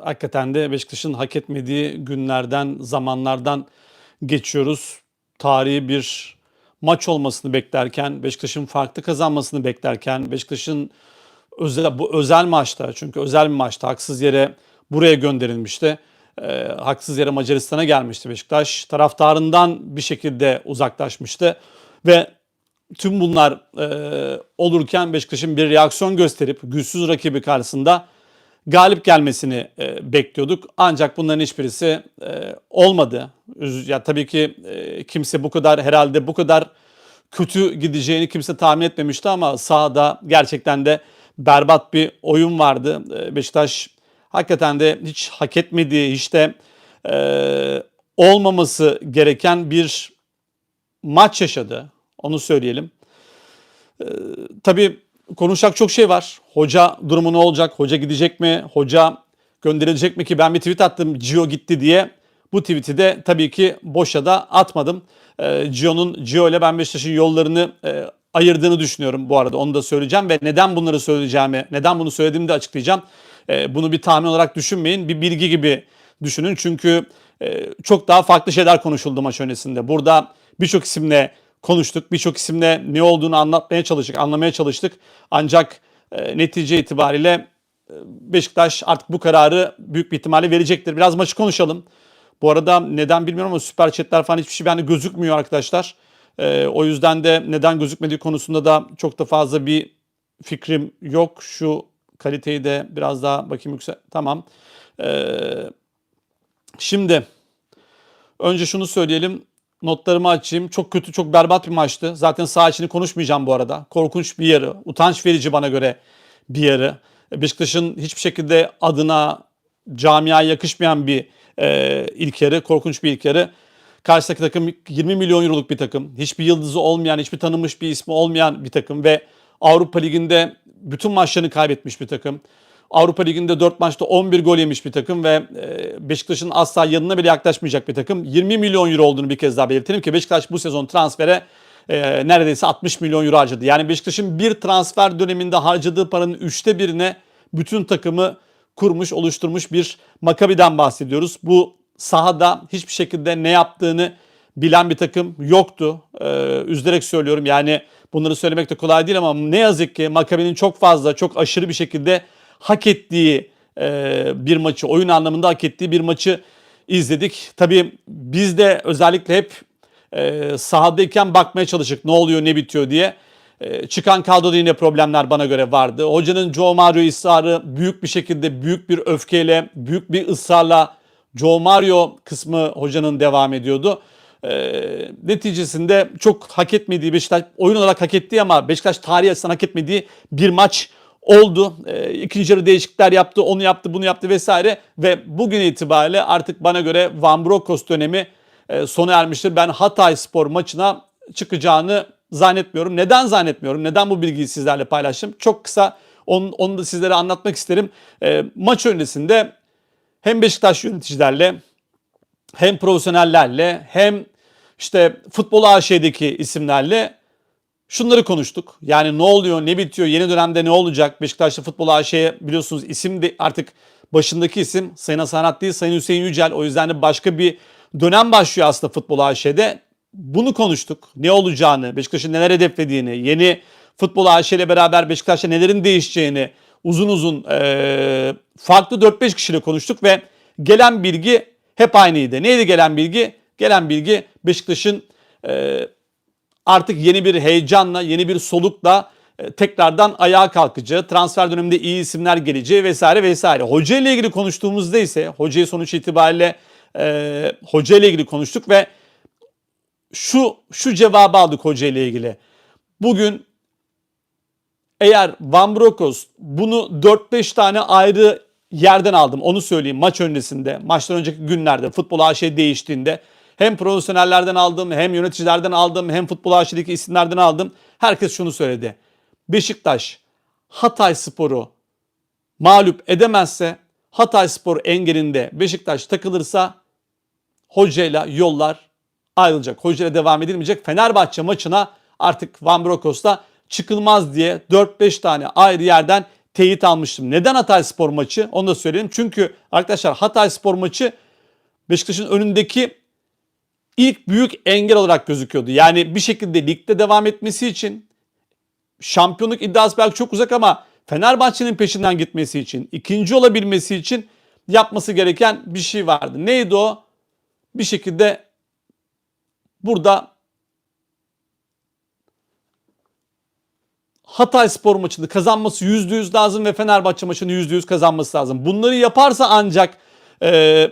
hakikaten de Beşiktaş'ın hak etmediği günlerden, zamanlardan geçiyoruz. Tarihi bir maç olmasını beklerken, Beşiktaş'ın farklı kazanmasını beklerken, Beşiktaş'ın özel, bu özel maçta çünkü özel bir maçta haksız yere buraya gönderilmişti. Ee, haksız yere Macaristan'a gelmişti Beşiktaş. Taraftarından bir şekilde uzaklaşmıştı ve tüm bunlar e, olurken Beşiktaş'ın bir reaksiyon gösterip güçsüz rakibi karşısında galip gelmesini e, bekliyorduk. Ancak bunların hiçbirisi e, olmadı. Ya tabii ki e, kimse bu kadar herhalde bu kadar kötü gideceğini kimse tahmin etmemişti ama sahada gerçekten de berbat bir oyun vardı. E, Beşiktaş hakikaten de hiç hak etmediği, hiç e, olmaması gereken bir maç yaşadı. Onu söyleyelim. Ee, tabii konuşacak çok şey var. Hoca durumu ne olacak? Hoca gidecek mi? Hoca gönderilecek mi ki? Ben bir tweet attım Gio gitti diye. Bu tweet'i de tabii ki boşa da atmadım. Ee, Gio'nun Gio ile ben Beşiktaş'ın yollarını e, ayırdığını düşünüyorum bu arada. Onu da söyleyeceğim ve neden bunları söyleyeceğimi, neden bunu söylediğimi de açıklayacağım. Ee, bunu bir tahmin olarak düşünmeyin. Bir bilgi gibi düşünün. Çünkü e, çok daha farklı şeyler konuşuldu maç öncesinde. Burada birçok isimle konuştuk. Birçok isimle ne olduğunu anlatmaya çalıştık, anlamaya çalıştık. Ancak e, netice itibariyle e, Beşiktaş artık bu kararı büyük bir ihtimalle verecektir. Biraz maçı konuşalım. Bu arada neden bilmiyorum ama süper chatler falan hiçbir şey bende gözükmüyor arkadaşlar. E, o yüzden de neden gözükmediği konusunda da çok da fazla bir fikrim yok. Şu kaliteyi de biraz daha bakayım yüksel. Tamam. E, şimdi önce şunu söyleyelim. Notlarımı açayım. Çok kötü, çok berbat bir maçtı. Zaten sağ içini konuşmayacağım bu arada. Korkunç bir yarı. Utanç verici bana göre bir yarı. Beşiktaş'ın hiçbir şekilde adına camiaya yakışmayan bir e, ilk yarı. Korkunç bir ilk yarı. Karşıdaki takım 20 milyon euroluk bir takım. Hiçbir yıldızı olmayan, hiçbir tanınmış bir ismi olmayan bir takım ve Avrupa Ligi'nde bütün maçlarını kaybetmiş bir takım. Avrupa Ligi'nde 4 maçta 11 gol yemiş bir takım ve e, Beşiktaş'ın asla yanına bile yaklaşmayacak bir takım. 20 milyon euro olduğunu bir kez daha belirtelim ki Beşiktaş bu sezon transfere e, neredeyse 60 milyon euro harcadı. Yani Beşiktaş'ın bir transfer döneminde harcadığı paranın üçte birine bütün takımı kurmuş, oluşturmuş bir Makabi'den bahsediyoruz. Bu sahada hiçbir şekilde ne yaptığını bilen bir takım yoktu. Ee, üzülerek söylüyorum yani bunları söylemek de kolay değil ama ne yazık ki Makabi'nin çok fazla, çok aşırı bir şekilde hak ettiği e, bir maçı, oyun anlamında hak ettiği bir maçı izledik. Tabii biz de özellikle hep e, sahadayken bakmaya çalıştık ne oluyor, ne bitiyor diye. E, çıkan kadroda yine problemler bana göre vardı. Hocanın Joe Mario ısrarı büyük bir şekilde, büyük bir öfkeyle, büyük bir ısrarla Joe Mario kısmı hocanın devam ediyordu. E, neticesinde çok hak etmediği Beşiktaş oyun olarak hak ettiği ama Beşiktaş tarihi açısından hak etmediği bir maç oldu. E, ikinci yarı değişiklikler yaptı, onu yaptı, bunu yaptı vesaire ve bugün itibariyle artık bana göre Van Brokos dönemi e, sona ermiştir. Ben Hatay Spor maçına çıkacağını zannetmiyorum. Neden zannetmiyorum? Neden bu bilgiyi sizlerle paylaştım? Çok kısa onu, onu da sizlere anlatmak isterim. E, maç öncesinde hem Beşiktaş yöneticilerle hem profesyonellerle hem işte futbol AŞ'deki isimlerle şunları konuştuk. Yani ne oluyor, ne bitiyor, yeni dönemde ne olacak? Beşiktaş'ta futbol AŞ'ye biliyorsunuz isim de artık başındaki isim Sayın Hasan değil Sayın Hüseyin Yücel. O yüzden de başka bir dönem başlıyor aslında futbol AŞ'de. Bunu konuştuk. Ne olacağını, Beşiktaş'ın neler hedeflediğini, yeni futbol AŞ ile beraber Beşiktaş'ta nelerin değişeceğini uzun uzun e, farklı 4-5 kişiyle konuştuk ve gelen bilgi hep aynıydı. Neydi gelen bilgi? Gelen bilgi Beşiktaş'ın e, artık yeni bir heyecanla, yeni bir solukla e, tekrardan ayağa kalkacağı, transfer döneminde iyi isimler geleceği vesaire vesaire. Hoca ile ilgili konuştuğumuzda ise hocayı sonuç itibariyle e, hoca ile ilgili konuştuk ve şu şu cevabı aldık hoca ile ilgili. Bugün eğer Van Brokos bunu 4-5 tane ayrı yerden aldım onu söyleyeyim maç öncesinde, maçtan önceki günlerde futbol AŞ değiştiğinde hem profesyonellerden aldım, hem yöneticilerden aldım, hem futbol AŞ'deki isimlerden aldım. Herkes şunu söyledi. Beşiktaş Hatay Spor'u mağlup edemezse, Hatay Spor engelinde Beşiktaş takılırsa hocayla yollar ayrılacak. Hocayla devam edilmeyecek. Fenerbahçe maçına artık Van Brokos'ta çıkılmaz diye 4-5 tane ayrı yerden teyit almıştım. Neden Hatay Spor maçı? Onu da söyleyeyim. Çünkü arkadaşlar Hatay Spor maçı Beşiktaş'ın önündeki ilk büyük engel olarak gözüküyordu. Yani bir şekilde ligde devam etmesi için şampiyonluk iddiası belki çok uzak ama Fenerbahçe'nin peşinden gitmesi için, ikinci olabilmesi için yapması gereken bir şey vardı. Neydi o? Bir şekilde burada Hatay spor maçını kazanması %100 lazım ve Fenerbahçe maçını %100 kazanması lazım. Bunları yaparsa ancak e,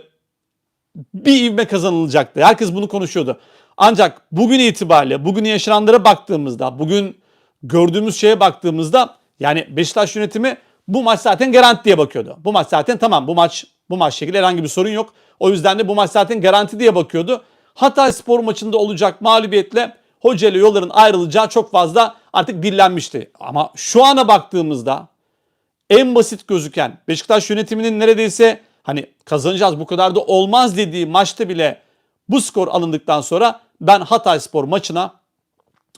bir ivme kazanılacaktı. Herkes bunu konuşuyordu. Ancak bugün itibariyle, bugün yaşananlara baktığımızda, bugün gördüğümüz şeye baktığımızda yani Beşiktaş yönetimi bu maç zaten garanti diye bakıyordu. Bu maç zaten tamam bu maç bu maç şekilde herhangi bir sorun yok. O yüzden de bu maç zaten garanti diye bakıyordu. Hatay spor maçında olacak mağlubiyetle hoca ile yolların ayrılacağı çok fazla artık dillenmişti. Ama şu ana baktığımızda en basit gözüken Beşiktaş yönetiminin neredeyse hani kazanacağız bu kadar da olmaz dediği maçta bile bu skor alındıktan sonra ben Hatay Spor maçına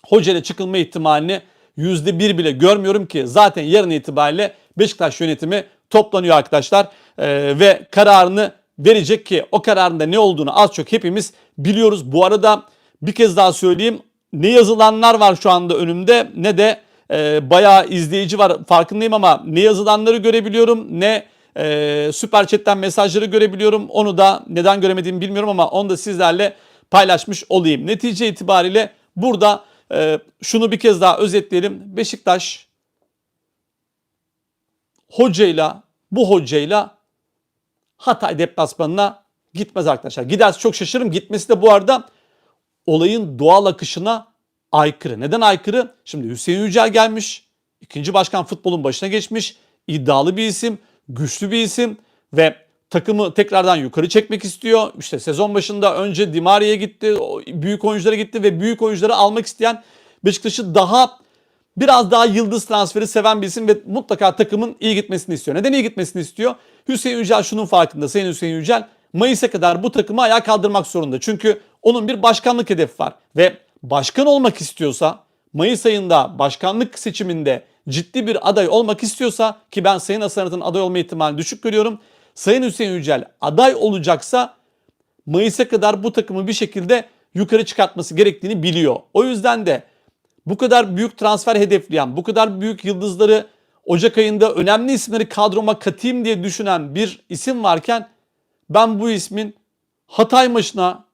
hoca ile çıkılma ihtimalini %1 bile görmüyorum ki zaten yarın itibariyle Beşiktaş yönetimi toplanıyor arkadaşlar Ee, ve kararını verecek ki o kararında ne olduğunu az çok hepimiz biliyoruz. Bu arada bir kez daha söyleyeyim ne yazılanlar var şu anda önümde ne de e, bayağı izleyici var farkındayım ama ne yazılanları görebiliyorum ne e, süper chatten mesajları görebiliyorum. Onu da neden göremediğimi bilmiyorum ama onu da sizlerle paylaşmış olayım. Netice itibariyle burada e, şunu bir kez daha özetleyelim. Beşiktaş hocayla bu hocayla Hatay deplasmanına gitmez arkadaşlar. Giderse çok şaşırırım. Gitmesi de bu arada olayın doğal akışına aykırı. Neden aykırı? Şimdi Hüseyin Yücel gelmiş. ikinci başkan futbolun başına geçmiş. iddialı bir isim, güçlü bir isim ve takımı tekrardan yukarı çekmek istiyor. İşte sezon başında önce Dimari'ye gitti, büyük oyunculara gitti ve büyük oyuncuları almak isteyen Beşiktaş'ı daha biraz daha yıldız transferi seven bir isim ve mutlaka takımın iyi gitmesini istiyor. Neden iyi gitmesini istiyor? Hüseyin Yücel şunun farkında. Sayın Hüseyin Yücel Mayıs'a kadar bu takımı ayağa kaldırmak zorunda. Çünkü onun bir başkanlık hedefi var ve başkan olmak istiyorsa Mayıs ayında başkanlık seçiminde ciddi bir aday olmak istiyorsa ki ben Sayın Hasanat'ın aday olma ihtimalini düşük görüyorum. Sayın Hüseyin Yücel aday olacaksa Mayıs'a kadar bu takımı bir şekilde yukarı çıkartması gerektiğini biliyor. O yüzden de bu kadar büyük transfer hedefleyen, bu kadar büyük yıldızları Ocak ayında önemli isimleri kadroma katayım diye düşünen bir isim varken ben bu ismin Hatay maçına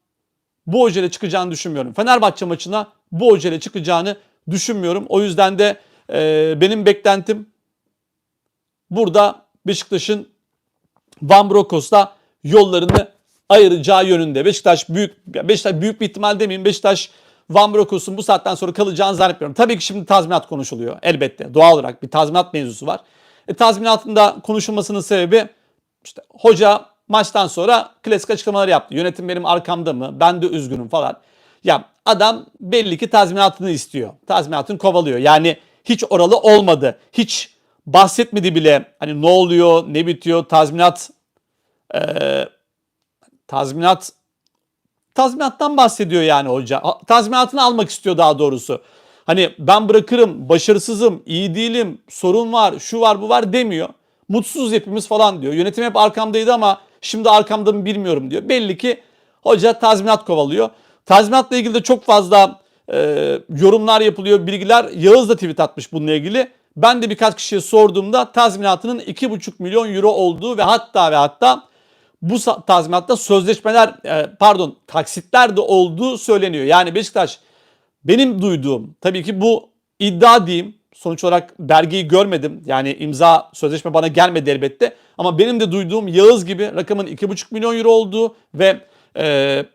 bu hocayla çıkacağını düşünmüyorum. Fenerbahçe maçına bu hocayla çıkacağını düşünmüyorum. O yüzden de e, benim beklentim burada Beşiktaş'ın Van Brokos'ta yollarını ayıracağı yönünde. Beşiktaş büyük Beşiktaş büyük bir ihtimal demeyeyim. Beşiktaş Van Brokos'un bu saatten sonra kalacağını zannetmiyorum. Tabii ki şimdi tazminat konuşuluyor elbette. Doğal olarak bir tazminat mevzusu var. E, tazminatında konuşulmasının sebebi işte hoca maçtan sonra klasik açıklamalar yaptı. Yönetim benim arkamda mı? Ben de üzgünüm falan. Ya adam belli ki tazminatını istiyor. Tazminatını kovalıyor. Yani hiç oralı olmadı. Hiç bahsetmedi bile hani ne oluyor, ne bitiyor, tazminat e, tazminat tazminattan bahsediyor yani hoca. Tazminatını almak istiyor daha doğrusu. Hani ben bırakırım, başarısızım, iyi değilim, sorun var, şu var, bu var demiyor. Mutsuz hepimiz falan diyor. Yönetim hep arkamdaydı ama şimdi arkamda mı bilmiyorum diyor. Belli ki hoca tazminat kovalıyor. Tazminatla ilgili de çok fazla e, yorumlar yapılıyor, bilgiler. Yağız da tweet atmış bununla ilgili. Ben de birkaç kişiye sorduğumda tazminatının 2,5 milyon euro olduğu ve hatta ve hatta bu tazminatta sözleşmeler e, pardon taksitler de olduğu söyleniyor. Yani Beşiktaş benim duyduğum tabii ki bu iddia diyeyim. Sonuç olarak belgeyi görmedim. Yani imza sözleşme bana gelmedi elbette. Ama benim de duyduğum Yağız gibi rakamın 2,5 milyon euro olduğu ve e,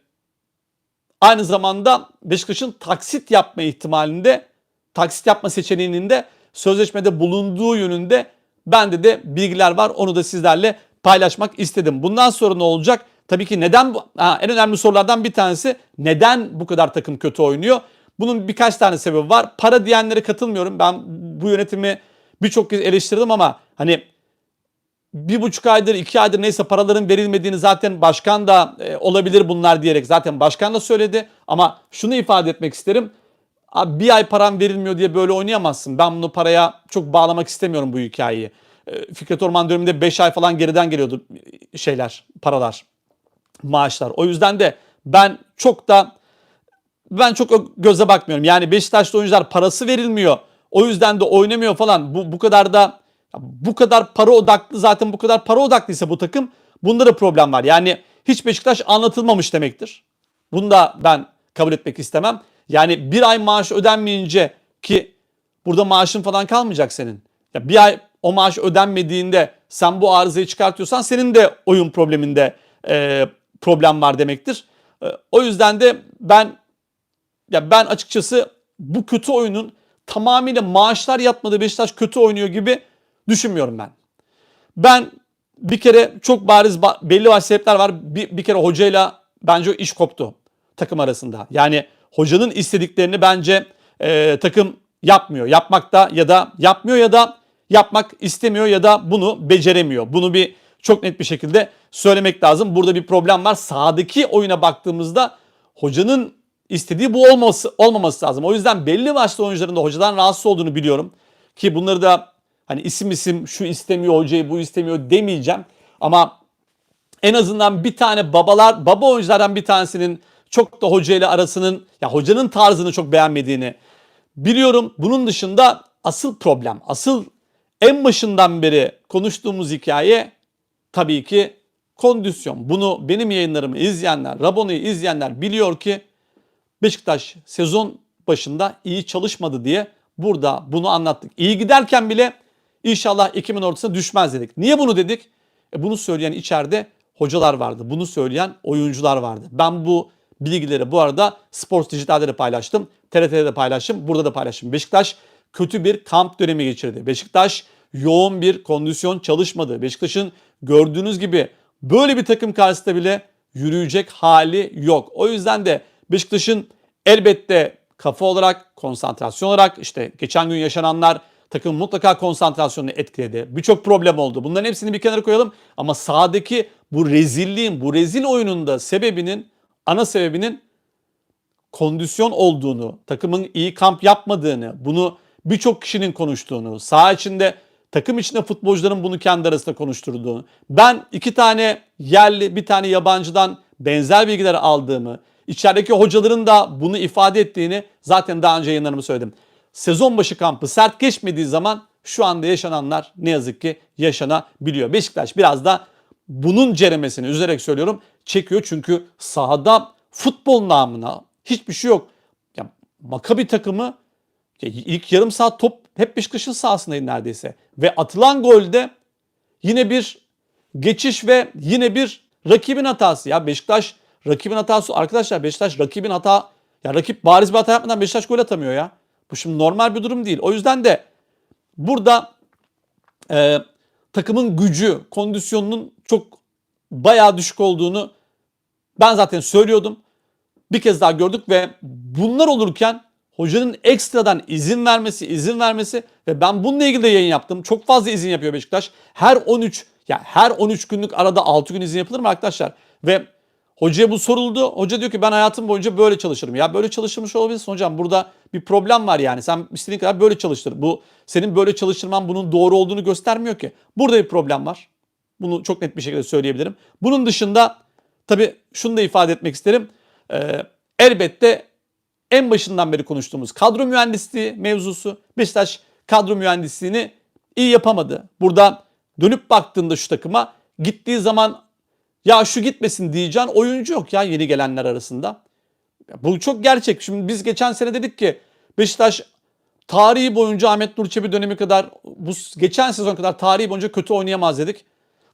aynı zamanda Beşiktaş'ın taksit yapma ihtimalinde taksit yapma seçeneğinin de sözleşmede bulunduğu yönünde bende de bilgiler var. Onu da sizlerle paylaşmak istedim. Bundan sonra ne olacak? Tabii ki neden ha, en önemli sorulardan bir tanesi neden bu kadar takım kötü oynuyor? Bunun birkaç tane sebebi var. Para diyenlere katılmıyorum. Ben bu yönetimi birçok kez eleştirdim ama hani bir buçuk aydır, iki aydır neyse paraların verilmediğini zaten başkan da e, olabilir bunlar diyerek zaten başkan da söyledi. Ama şunu ifade etmek isterim. Abi bir ay param verilmiyor diye böyle oynayamazsın. Ben bunu paraya çok bağlamak istemiyorum bu hikayeyi. e, Fikret Orman döneminde 5 ay falan geriden geliyordu şeyler, paralar, maaşlar. O yüzden de ben çok da ben çok göze bakmıyorum. Yani Beşiktaşlı oyuncular parası verilmiyor. O yüzden de oynamıyor falan. Bu bu kadar da bu kadar para odaklı zaten bu kadar para odaklıysa bu takım bunda da problem var. Yani hiç Beşiktaş anlatılmamış demektir. Bunu da ben kabul etmek istemem. Yani bir ay maaş ödenmeyince ki burada maaşın falan kalmayacak senin. Ya bir ay o maaş ödenmediğinde sen bu arızayı çıkartıyorsan senin de oyun probleminde e, problem var demektir. E, o yüzden de ben ya ben açıkçası bu kötü oyunun tamamıyla maaşlar yatmadı Beşiktaş kötü oynuyor gibi düşünmüyorum ben. Ben bir kere çok bariz ba- belli başlı sebepler var. Bir, bir kere hocayla bence o iş koptu takım arasında. Yani hocanın istediklerini bence e, takım yapmıyor. Yapmakta ya da yapmıyor ya da yapmak istemiyor ya da bunu beceremiyor. Bunu bir çok net bir şekilde söylemek lazım. Burada bir problem var. Sahadaki oyuna baktığımızda hocanın istediği bu olması olmaması lazım. O yüzden belli başlı oyuncuların da hocadan rahatsız olduğunu biliyorum. Ki bunları da hani isim isim şu istemiyor hocayı bu istemiyor demeyeceğim. Ama en azından bir tane babalar baba oyunculardan bir tanesinin çok da hocayla arasının ya hocanın tarzını çok beğenmediğini biliyorum. Bunun dışında asıl problem, asıl en başından beri konuştuğumuz hikaye tabii ki kondisyon. Bunu benim yayınlarımı izleyenler, Rabonu'yu izleyenler biliyor ki Beşiktaş sezon başında iyi çalışmadı diye burada bunu anlattık. İyi giderken bile inşallah Ekim'in ortasına düşmez dedik. Niye bunu dedik? E bunu söyleyen içeride hocalar vardı. Bunu söyleyen oyuncular vardı. Ben bu bilgileri bu arada Sports Dijital'de de paylaştım. TRT'de de paylaştım. Burada da paylaştım. Beşiktaş kötü bir kamp dönemi geçirdi. Beşiktaş yoğun bir kondisyon çalışmadı. Beşiktaş'ın gördüğünüz gibi böyle bir takım karşısında bile yürüyecek hali yok. O yüzden de Beşiktaş'ın elbette kafa olarak, konsantrasyon olarak işte geçen gün yaşananlar takım mutlaka konsantrasyonunu etkiledi. Birçok problem oldu. Bunların hepsini bir kenara koyalım ama sahadaki bu rezilliğin, bu rezil oyununda sebebinin, ana sebebinin kondisyon olduğunu, takımın iyi kamp yapmadığını, bunu birçok kişinin konuştuğunu, saha içinde takım içinde futbolcuların bunu kendi arasında konuşturduğunu, ben iki tane yerli, bir tane yabancıdan benzer bilgiler aldığımı, içerideki hocaların da bunu ifade ettiğini zaten daha önce yayınlarımı söyledim. Sezon başı kampı sert geçmediği zaman şu anda yaşananlar ne yazık ki yaşanabiliyor. Beşiktaş biraz da bunun ceremesini üzerek söylüyorum çekiyor çünkü sahada futbol namına hiçbir şey yok. Ya Makabi takımı ya ilk yarım saat top hep Beşiktaş'ın sahasındaydı neredeyse. Ve atılan golde yine bir geçiş ve yine bir rakibin hatası. Ya Beşiktaş rakibin hatası arkadaşlar Beşiktaş rakibin hata ya rakip bariz bir hata yapmadan Beşiktaş gol atamıyor ya. Bu şimdi normal bir durum değil. O yüzden de burada e, takımın gücü, kondisyonunun çok bayağı düşük olduğunu ben zaten söylüyordum. Bir kez daha gördük ve bunlar olurken hocanın ekstradan izin vermesi, izin vermesi ve ben bununla ilgili de yayın yaptım. Çok fazla izin yapıyor Beşiktaş. Her 13 ya her 13 günlük arada 6 gün izin yapılır mı arkadaşlar? Ve hocaya bu soruldu. Hoca diyor ki ben hayatım boyunca böyle çalışırım. Ya böyle çalıştırmış olabilirsin hocam. Burada bir problem var yani. Sen istediğin kadar böyle çalıştır. Bu senin böyle çalıştırman bunun doğru olduğunu göstermiyor ki. Burada bir problem var. Bunu çok net bir şekilde söyleyebilirim. Bunun dışında tabii şunu da ifade etmek isterim. Ee, elbette en başından beri konuştuğumuz kadro mühendisliği mevzusu. Beşiktaş kadro mühendisliğini iyi yapamadı. Burada dönüp baktığında şu takıma gittiği zaman ya şu gitmesin diyeceğin oyuncu yok ya yeni gelenler arasında. Bu çok gerçek. Şimdi biz geçen sene dedik ki Beşiktaş tarihi boyunca Ahmet Nur Çebi dönemi kadar bu geçen sezon kadar tarihi boyunca kötü oynayamaz dedik.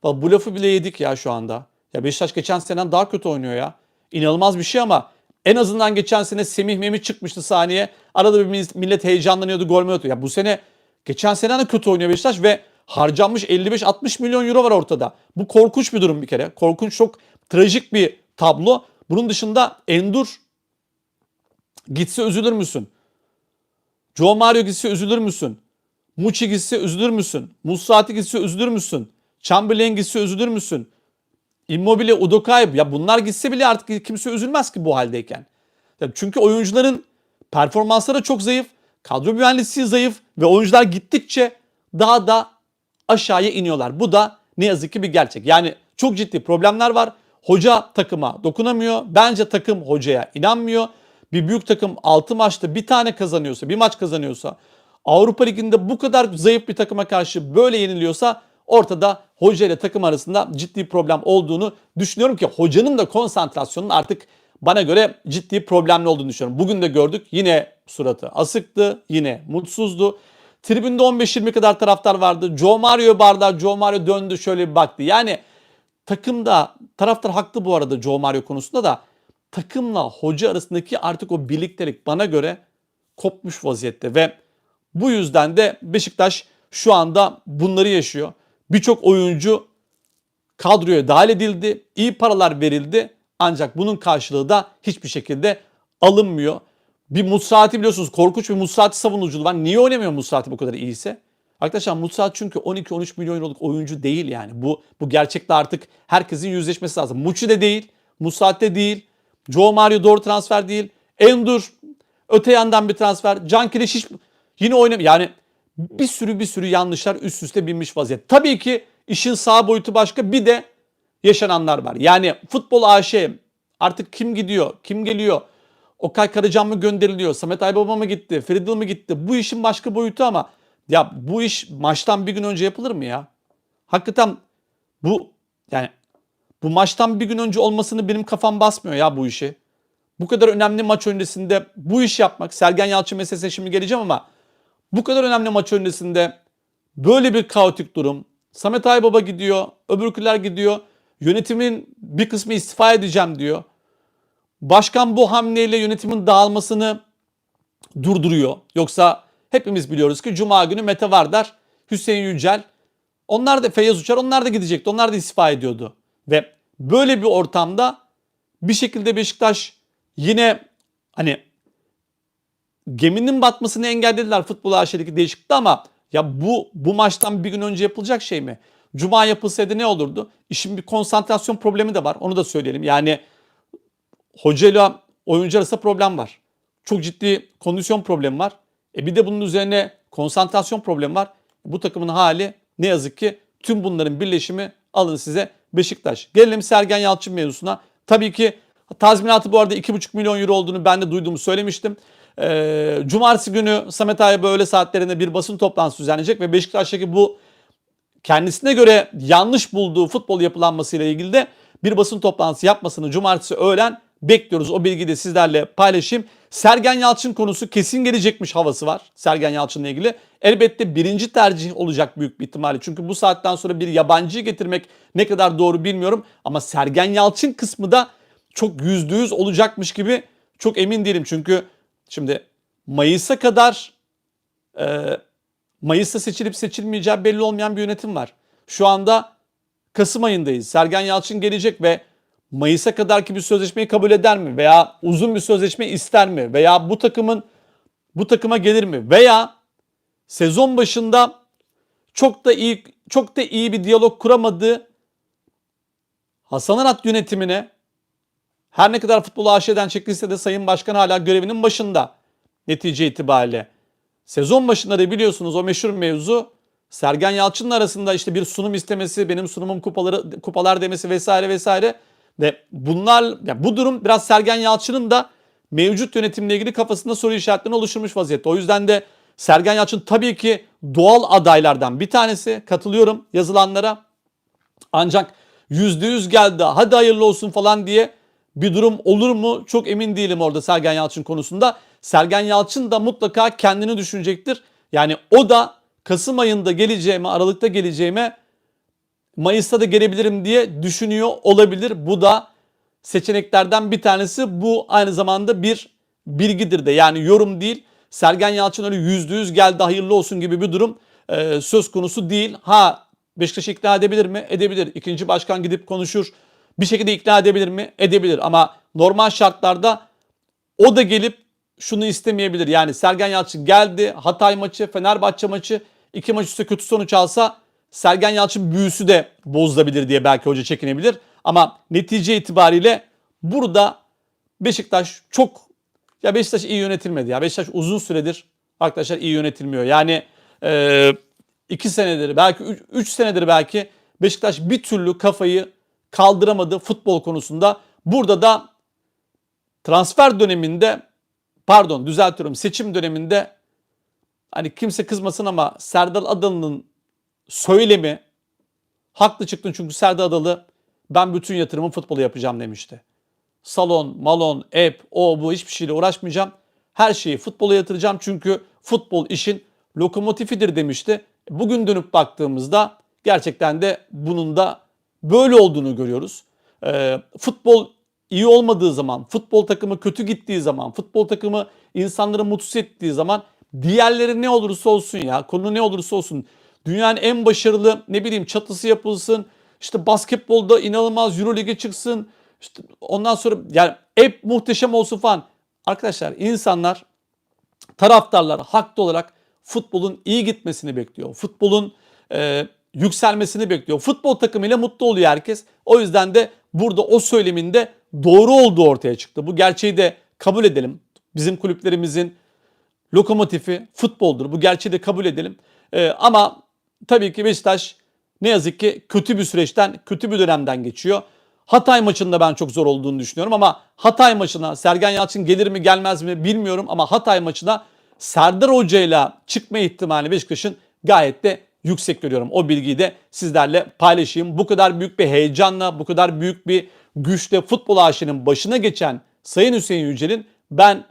Vallahi bu lafı bile yedik ya şu anda. Ya Beşiktaş geçen seneden daha kötü oynuyor ya. İnanılmaz bir şey ama en azından geçen sene Semih Memi çıkmıştı saniye. Arada bir millet heyecanlanıyordu, gol mü atıyor. Ya bu sene geçen sene de kötü oynuyor Beşiktaş ve harcanmış 55-60 milyon euro var ortada. Bu korkunç bir durum bir kere. Korkunç çok trajik bir tablo. Bunun dışında Endur gitse üzülür müsün? Joe Mario gitse üzülür müsün? Muçi gitse üzülür müsün? Musrati gitse üzülür müsün? Chamberlain gitse üzülür müsün? Immobile, Udokay ya bunlar gitse bile artık kimse üzülmez ki bu haldeyken. Çünkü oyuncuların performansları çok zayıf, kadro mühendisliği zayıf ve oyuncular gittikçe daha da aşağıya iniyorlar. Bu da ne yazık ki bir gerçek. Yani çok ciddi problemler var. Hoca takıma dokunamıyor. Bence takım hocaya inanmıyor. Bir büyük takım 6 maçta bir tane kazanıyorsa, bir maç kazanıyorsa, Avrupa Ligi'nde bu kadar zayıf bir takıma karşı böyle yeniliyorsa ortada hoca ile takım arasında ciddi problem olduğunu düşünüyorum ki hocanın da konsantrasyonunun artık bana göre ciddi problemli olduğunu düşünüyorum. Bugün de gördük yine suratı asıktı, yine mutsuzdu. Tribünde 15-20 kadar taraftar vardı. Joe Mario barda, Joe Mario döndü şöyle bir baktı. Yani takımda taraftar haklı bu arada Joe Mario konusunda da takımla hoca arasındaki artık o birliktelik bana göre kopmuş vaziyette ve bu yüzden de Beşiktaş şu anda bunları yaşıyor. Birçok oyuncu kadroya dahil edildi, iyi paralar verildi ancak bunun karşılığı da hiçbir şekilde alınmıyor. Bir Musrati biliyorsunuz korkunç bir Musrati savunuculuğu var. Niye oynamıyor Musrati bu kadar iyiyse? Arkadaşlar Musrati çünkü 12-13 milyon euroluk oyuncu değil yani. Bu bu gerçekle artık herkesin yüzleşmesi lazım. Muçi de değil, Musrati de değil, Joe Mario doğru transfer değil, Endur öte yandan bir transfer, Can Kireç hiç yine oynamıyor. Yani bir sürü bir sürü yanlışlar üst üste binmiş vaziyette. Tabii ki işin sağ boyutu başka bir de yaşananlar var. Yani futbol AŞ artık kim gidiyor, kim geliyor? Okay Karacan mı gönderiliyor? Samet Aybaba mı gitti? Feridil mi gitti? Bu işin başka boyutu ama ya bu iş maçtan bir gün önce yapılır mı ya? Hakikaten bu yani bu maçtan bir gün önce olmasını benim kafam basmıyor ya bu işi. Bu kadar önemli maç öncesinde bu iş yapmak, Sergen Yalçın meselesine şimdi geleceğim ama bu kadar önemli maç öncesinde böyle bir kaotik durum. Samet Aybaba gidiyor, öbürküler gidiyor. Yönetimin bir kısmı istifa edeceğim diyor. Başkan bu hamleyle yönetimin dağılmasını durduruyor. Yoksa hepimiz biliyoruz ki Cuma günü Mete Vardar, Hüseyin Yücel, onlar da Feyyaz Uçar onlar da gidecekti. Onlar da istifa ediyordu. Ve böyle bir ortamda bir şekilde Beşiktaş yine hani geminin batmasını engellediler futbol AŞ'deki değişiklikte ama ya bu bu maçtan bir gün önce yapılacak şey mi? Cuma yapılsaydı ne olurdu? İşin bir konsantrasyon problemi de var. Onu da söyleyelim. Yani hocayla oyuncu arasında problem var. Çok ciddi kondisyon problemi var. E bir de bunun üzerine konsantrasyon problemi var. Bu takımın hali ne yazık ki tüm bunların birleşimi alın size Beşiktaş. Gelelim Sergen Yalçın mevzusuna. Tabii ki tazminatı bu arada 2,5 milyon euro olduğunu ben de duyduğumu söylemiştim. Ee, Cumartesi günü Samet Aybaba öğle saatlerinde bir basın toplantısı düzenleyecek ve Beşiktaş'taki bu kendisine göre yanlış bulduğu futbol yapılanmasıyla ilgili de bir basın toplantısı yapmasını cumartesi öğlen bekliyoruz. O bilgiyi de sizlerle paylaşayım. Sergen Yalçın konusu kesin gelecekmiş havası var Sergen Yalçın'la ilgili. Elbette birinci tercih olacak büyük bir ihtimalle. Çünkü bu saatten sonra bir yabancıyı getirmek ne kadar doğru bilmiyorum. Ama Sergen Yalçın kısmı da çok yüzde yüz olacakmış gibi çok emin değilim. Çünkü şimdi Mayıs'a kadar e, Mayıs'ta seçilip seçilmeyeceği belli olmayan bir yönetim var. Şu anda Kasım ayındayız. Sergen Yalçın gelecek ve Mayıs'a kadarki bir sözleşmeyi kabul eder mi? Veya uzun bir sözleşme ister mi? Veya bu takımın bu takıma gelir mi? Veya sezon başında çok da iyi çok da iyi bir diyalog kuramadığı Hasan Arat yönetimine her ne kadar futbolu AŞ'den çektiyse de Sayın Başkan hala görevinin başında netice itibariyle. Sezon başında da biliyorsunuz o meşhur mevzu Sergen Yalçın'ın arasında işte bir sunum istemesi, benim sunumum kupaları kupalar demesi vesaire vesaire ve bunlar yani bu durum biraz Sergen Yalçın'ın da mevcut yönetimle ilgili kafasında soru işaretlerini oluşturmuş vaziyette. O yüzden de Sergen Yalçın tabii ki doğal adaylardan bir tanesi. Katılıyorum yazılanlara. Ancak %100 geldi hadi hayırlı olsun falan diye bir durum olur mu çok emin değilim orada Sergen Yalçın konusunda. Sergen Yalçın da mutlaka kendini düşünecektir. Yani o da Kasım ayında geleceğime, Aralık'ta geleceğime Mayıs'ta da gelebilirim diye düşünüyor olabilir. Bu da seçeneklerden bir tanesi. Bu aynı zamanda bir bilgidir de yani yorum değil. Sergen Yalçın öyle yüzde yüz geldi hayırlı olsun gibi bir durum e, söz konusu değil. Ha Beşiktaş ikna edebilir mi? Edebilir. İkinci başkan gidip konuşur. Bir şekilde ikna edebilir mi? Edebilir. Ama normal şartlarda o da gelip şunu istemeyebilir. Yani Sergen Yalçın geldi. Hatay maçı, Fenerbahçe maçı iki maç üstte kötü sonuç alsa Sergen Yalçın büyüsü de bozulabilir diye belki hoca çekinebilir. Ama netice itibariyle burada Beşiktaş çok ya Beşiktaş iyi yönetilmedi ya. Beşiktaş uzun süredir arkadaşlar iyi yönetilmiyor. Yani e, 2 senedir belki 3 senedir belki Beşiktaş bir türlü kafayı kaldıramadı futbol konusunda. Burada da transfer döneminde pardon düzeltiyorum seçim döneminde hani kimse kızmasın ama Serdar Adalı'nın söylemi haklı çıktın çünkü Serdar Adalı ben bütün yatırımı futbola yapacağım demişti. Salon, malon, app, o bu hiçbir şeyle uğraşmayacağım. Her şeyi futbola yatıracağım çünkü futbol işin lokomotifidir demişti. Bugün dönüp baktığımızda gerçekten de bunun da böyle olduğunu görüyoruz. Ee, futbol iyi olmadığı zaman, futbol takımı kötü gittiği zaman, futbol takımı insanları mutsuz ettiği zaman diğerleri ne olursa olsun ya, konu ne olursa olsun dünyanın en başarılı ne bileyim çatısı yapılsın, işte basketbolda inanılmaz Euroleague'e çıksın, işte ondan sonra yani hep muhteşem olsun falan. Arkadaşlar insanlar taraftarlar haklı olarak futbolun iyi gitmesini bekliyor. Futbolun e, yükselmesini bekliyor. Futbol takımıyla mutlu oluyor herkes. O yüzden de burada o söyleminde doğru olduğu ortaya çıktı. Bu gerçeği de kabul edelim. Bizim kulüplerimizin lokomotifi futboldur. Bu gerçeği de kabul edelim. E, ama tabii ki Beşiktaş ne yazık ki kötü bir süreçten, kötü bir dönemden geçiyor. Hatay maçında ben çok zor olduğunu düşünüyorum ama Hatay maçına Sergen Yalçın gelir mi gelmez mi bilmiyorum ama Hatay maçına Serdar Hoca ile çıkma ihtimali Beşiktaş'ın gayet de yüksek görüyorum. O bilgiyi de sizlerle paylaşayım. Bu kadar büyük bir heyecanla, bu kadar büyük bir güçle futbol aşının başına geçen Sayın Hüseyin Yücel'in ben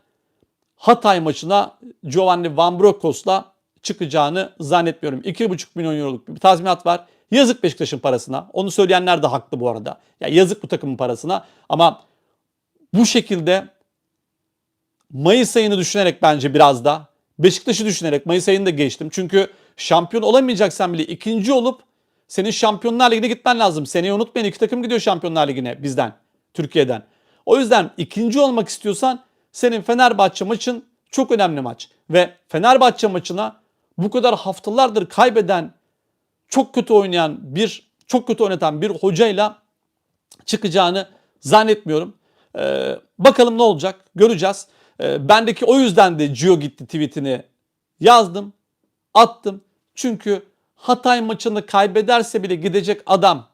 Hatay maçına Giovanni Van Bronckhorst'la çıkacağını zannetmiyorum. 2,5 milyon euroluk bir tazminat var. Yazık Beşiktaş'ın parasına. Onu söyleyenler de haklı bu arada. Ya yazık bu takımın parasına. Ama bu şekilde Mayıs ayını düşünerek bence biraz da Beşiktaş'ı düşünerek Mayıs ayını da geçtim. Çünkü şampiyon olamayacaksan bile ikinci olup senin Şampiyonlar Ligi'ne gitmen lazım. Seneye unutmayın iki takım gidiyor Şampiyonlar Ligi'ne bizden, Türkiye'den. O yüzden ikinci olmak istiyorsan senin Fenerbahçe maçın çok önemli maç. Ve Fenerbahçe maçına bu kadar haftalardır kaybeden, çok kötü oynayan bir, çok kötü oynatan bir hocayla çıkacağını zannetmiyorum. Ee, bakalım ne olacak göreceğiz. Ee, bendeki o yüzden de Gio gitti tweetini yazdım, attım. Çünkü Hatay maçını kaybederse bile gidecek adam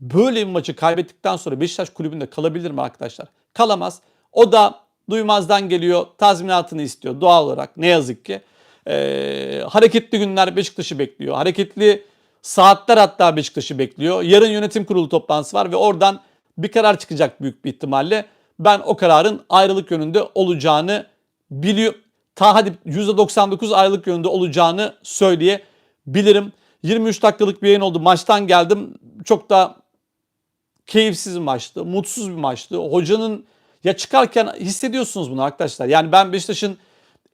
böyle bir maçı kaybettikten sonra Beşiktaş kulübünde kalabilir mi arkadaşlar? Kalamaz. O da duymazdan geliyor, tazminatını istiyor doğal olarak ne yazık ki. Ee, hareketli günler Beşiktaş'ı bekliyor. Hareketli saatler hatta Beşiktaş'ı bekliyor. Yarın yönetim kurulu toplantısı var ve oradan bir karar çıkacak büyük bir ihtimalle. Ben o kararın ayrılık yönünde olacağını biliyor. Ta hadi %99 ayrılık yönünde olacağını söyleyebilirim. 23 dakikalık bir yayın oldu. Maçtan geldim. Çok da keyifsiz bir maçtı. Mutsuz bir maçtı. Hocanın ya çıkarken hissediyorsunuz bunu arkadaşlar. Yani ben Beşiktaş'ın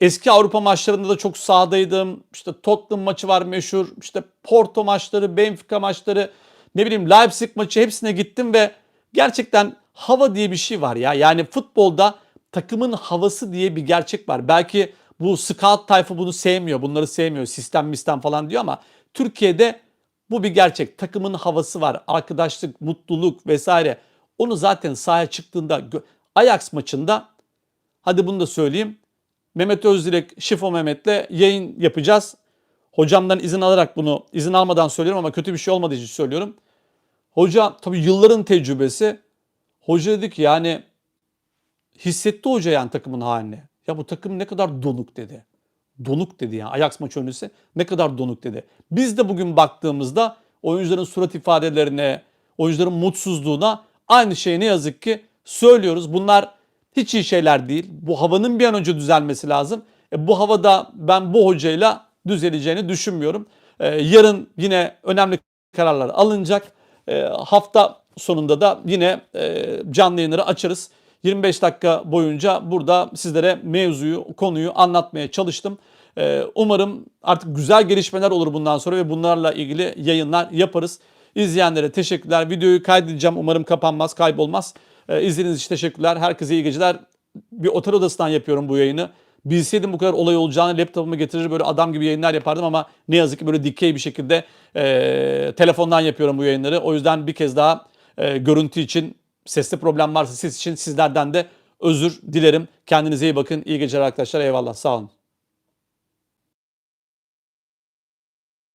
eski Avrupa maçlarında da çok sahadaydım. İşte Tottenham maçı var meşhur. İşte Porto maçları, Benfica maçları, ne bileyim Leipzig maçı hepsine gittim ve gerçekten hava diye bir şey var ya. Yani futbolda takımın havası diye bir gerçek var. Belki bu scout tayfa bunu sevmiyor, bunları sevmiyor, sistem mistem falan diyor ama Türkiye'de bu bir gerçek. Takımın havası var, arkadaşlık, mutluluk vesaire. Onu zaten sahaya çıktığında Ajax maçında hadi bunu da söyleyeyim. Mehmet Özdilek, Şifo Mehmet'le yayın yapacağız. Hocamdan izin alarak bunu izin almadan söylüyorum ama kötü bir şey olmadığı için söylüyorum. Hoca tabii yılların tecrübesi. Hoca dedi ki yani hissetti hoca yani takımın halini. Ya bu takım ne kadar donuk dedi. Donuk dedi yani Ajax maçı öncesi ne kadar donuk dedi. Biz de bugün baktığımızda oyuncuların surat ifadelerine, oyuncuların mutsuzluğuna aynı şeyi ne yazık ki söylüyoruz. Bunlar hiç iyi şeyler değil. Bu havanın bir an önce düzelmesi lazım. E, bu havada ben bu hocayla düzeleceğini düşünmüyorum. E, yarın yine önemli kararlar alınacak. E, hafta sonunda da yine e, canlı yayınları açarız. 25 dakika boyunca burada sizlere mevzuyu, konuyu anlatmaya çalıştım. E, umarım artık güzel gelişmeler olur bundan sonra ve bunlarla ilgili yayınlar yaparız. İzleyenlere teşekkürler. Videoyu kaydedeceğim. Umarım kapanmaz, kaybolmaz. E, izlediğiniz için teşekkürler. Herkese iyi geceler. Bir otel odasından yapıyorum bu yayını. Bilseydim bu kadar olay olacağını laptopumu getirir böyle adam gibi yayınlar yapardım ama ne yazık ki böyle dikey bir şekilde e, telefondan yapıyorum bu yayınları. O yüzden bir kez daha e, görüntü için sesli problem varsa ses için sizlerden de özür dilerim. Kendinize iyi bakın. İyi geceler arkadaşlar. Eyvallah. Sağ olun.